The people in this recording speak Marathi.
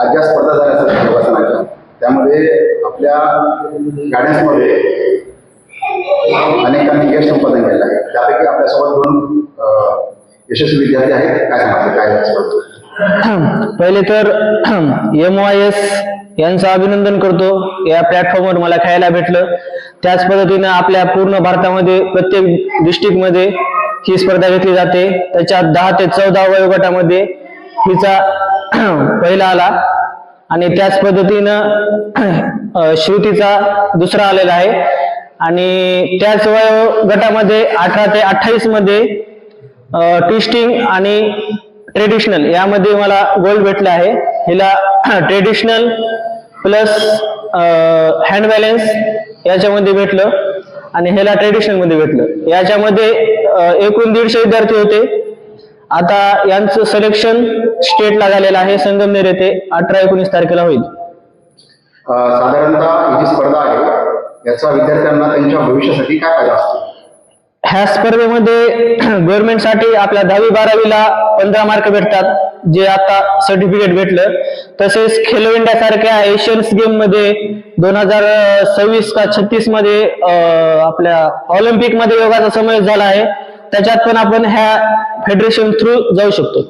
आज ज्या स्पर्धा झाल्या असतात योगासनाच्या त्यामध्ये आपल्या गाड्यांमध्ये अनेकांनी यश संपादन केलेलं आहे. त्यापैकी आपल्यासोबत दोन यशस्वी विद्यार्थी आहेत. काय सांगायचं काय स्पर्धा? पहिले तर एम वाय एस यांचं अभिनंदन करतो. या प्लॅटफॉर्मवर मला खेळायला भेटलं. त्याच पद्धतीनं आपल्या पूर्ण भारतामध्ये प्रत्येक डिस्ट्रिक्टमध्ये ही स्पर्धा घेतली जाते. त्याच्यात दहा ते चौदा वयोगटामध्ये हिचा पहिला आला. आणि त्याच पद्धतीनं श्रुतीचा दुसरा आलेला आहे. आणि त्याच वयोगटामध्ये अठरा ते अठ्ठावीसमध्ये ट्विस्टिंग आणि ट्रेडिशनल यामध्ये मला गोल्ड भेटला आहे. हिला ट्रेडिशनल प्लस हँड बॅलेन्स याच्यामध्ये भेटलं. आणि ह्याला ट्रेडिशनलमध्ये भेटलं. याच्यामध्ये एकूण दीडशे विद्यार्थी होते. आता यांचं सिलेक्शन स्टेटला झालेलं आहे. संगमनेर येथे अठरा एकोणीस तारखेला होईल. साधारणतः ही जी स्पर्धा आहे. याचा विद्यार्थ्यांना त्यांच्या भविष्यासाठी काय फायदा असतो? ह्या स्पर्धेमध्ये गव्हर्नमेंटसाठी आपल्या दहावी बारावीला पंधरा मार्क भेटतात जे आता सर्टिफिकेट भेटलं. तसेच खेलो इंडिया सारख्या एशियन्स गेममध्ये दोन हजार सव्वीस का छत्तीसमध्ये आपल्या ऑलिम्पिकमध्ये योगाचा समावेश झाला आहे. त्याच्यात पण आपण ह्या फेडरेशन थ्रू जाऊ शकतो.